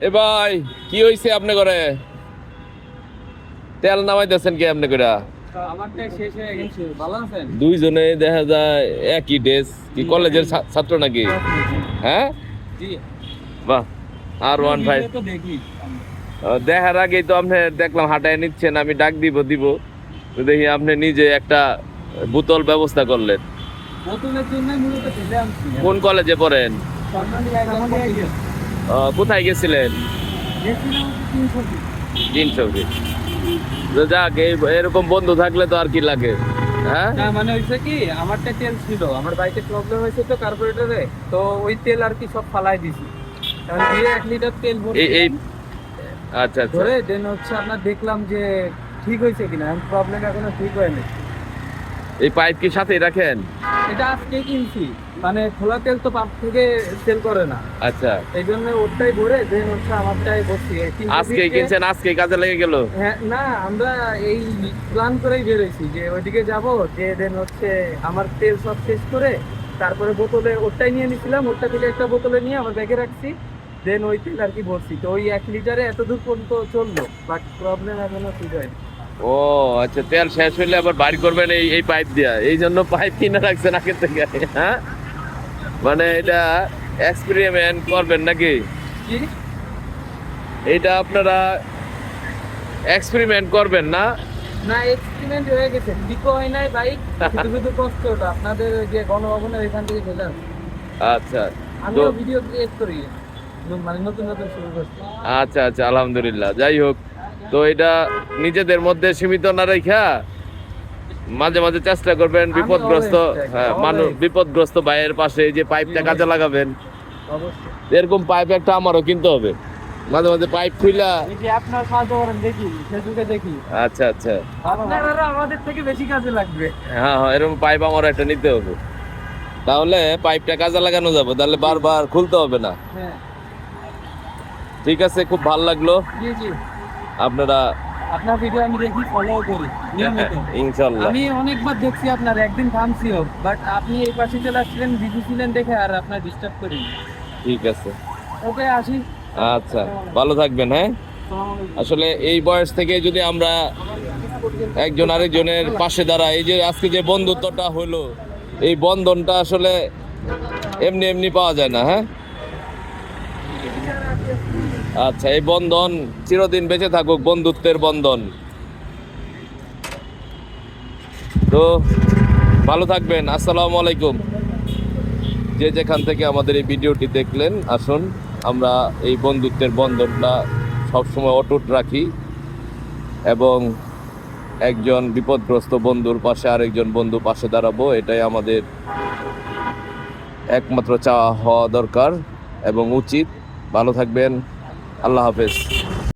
এ ভাই কি হইছে আপনি করে তেল নামাইতেছেন কি আপনি করে দুইজনে দেখা যায় একই ড্রেস কি কলেজের ছাত্র নাকি? হ্যাঁ? বাহ আর ওয়ান ফাইভ দেখার আগেই তো আপনি দেখলাম হাঁটায় নিচ্ছেন আমি ডাক দিব দিব। দেখি আপনি নিজে একটা বোতল ব্যবস্থা করলেন। কোন কলেজে পড়েন? কোথায় গেছিলেন? গেছিলাম তিনশো দিন তিনশো তো যাক এরকম বন্ধু থাকলে তো আর কি লাগে হ্যাঁ? মানে হয়েছে কি আমারটা তেল ছিল আমার বাইকে প্রবলেম হয়েছে তো কার্বোরেটরে তো ওই তেল আর কি সব ফালাই দিছি। দিয়ে এক লিটার তেল এই আচ্ছা আচ্ছা। ধরে দেন হচ্ছে আপনার দেখলাম যে ঠিক হয়েছে কিনা প্রবলেম এখনও ঠিক হয়নি এই পাইপ কি সাথেই রাখেন? এটা আজকে কিনছি। মানে খোলা তেল তো পাম্প থেকে সেল করে না। আচ্ছা। এই জন্য ওরটাই ভরে দেন হচ্ছে আমারটাই বসছি আজকে কিনছেন আজকে কাজে লেগে গেল? হ্যাঁ না আমরা এই প্ল্যান করেই বেরোইছি যে ওইদিকে যাব যে দেন হচ্ছে আমার তেল সব শেষ করে তারপরে বোতলে ওরটাই নিয়ে নিছিলাম ওরটা থেকে একটা বোতলে নিয়ে আমার ব্যাগে রাখছি দেন ওই তেল আর কি ভরছি। তো ওই এক লিটারে এত দূর পর্যন্ত চলল বাট প্রবলেম এখনও ঠিক হয়নি। ও আচ্ছা তেল শেষ হইলে আবার বাড়ি করবেন এই এই পাইপ দিয়া। এই জন্য পাইপ কিনে রাখছেন আগে থেকে। হ্যাঁ? মানে এটা এক্সপেরিমেন্ট করবেন নাকি? কি? এইটা আপনারা এক্সপেরিমেন্ট করবেন না? না এক্সপেরিমেন্ট হয়ে গেছে। বিকো হয় নাই বাইক শুধু শুধু কষ্ট আপনাদের যে গণভবনের এখান থেকে ফেলে আচ্ছা। আমিও ভিডিও ক্রিয়েট করি। মানে নতুন নতুন শুরু করছি। আচ্ছা আচ্ছা আলহামদুলিল্লাহ। যাই হোক তো এটা নিজেদের মধ্যে সীমিত না রেখা মাঝে মাঝে চেষ্টা করবেন বিপদগ্রস্ত হ্যাঁ মানুষ বিপদগ্রস্ত ভাইয়ের পাশে যে পাইপটা কাজে লাগাবেন। এরকম পাইপ একটা আমারও কিনতে হবে। মাঝে মাঝে পাইপ খুইলা আপনার সাহায্য করেন দেখি ফেসবুকে দেখি। আচ্ছা আচ্ছা। আপনারা আমাদের থেকে বেশি কাজে লাগবে। হ্যাঁ হ্যাঁ এরকম পাইপ আমার একটা নিতে হবে। তাহলে পাইপটা কাজে লাগানো যাবে তাহলে বারবার খুলতে হবে না। হ্যাঁ। ঠিক আছে খুব ভালো লাগল। জি জি। আপনারা আপনার ভিডিও আমি দেখি ফলো করি নিয়মিত। ইনশাল্লাহ। আমি অনেকবার দেখছি আপনার একদিন থামছিও বাট আপনি এই পাশে চলে আসছিলেন বিজি ছিলেন দেখে আর আপনার ডিস্টার্ব করি ঠিক আছে। ওকে আসি। আচ্ছা ভালো থাকবেন হ্যাঁ? আসলে এই বয়স থেকে যদি আমরা একজন আরেকজনের পাশে দাঁড়াই এই যে আজকে যে বন্ধুত্বটা হলো এই বন্ধনটা আসলে এমনি এমনি পাওয়া যায় না হ্যাঁ? আচ্ছা এই বন্ধন চিরদিন বেঁচে থাকুক, বন্ধুত্বের বন্ধন। তো ভালো থাকবেন, আসসালামু আলাইকুম। যে যেখান থেকে আমাদের এই ভিডিওটি দেখলেন, আসুন, আমরা এই বন্ধুত্বের বন্ধনটা সবসময় অটুট রাখি এবং একজন বিপদগ্রস্ত বন্ধুর পাশে আরেকজন বন্ধু পাশে দাঁড়াবো, এটাই আমাদের একমাত্র চাওয়া হওয়া দরকার এবং উচিত। ভালো থাকবেন। আল্লাহ হাফেজ।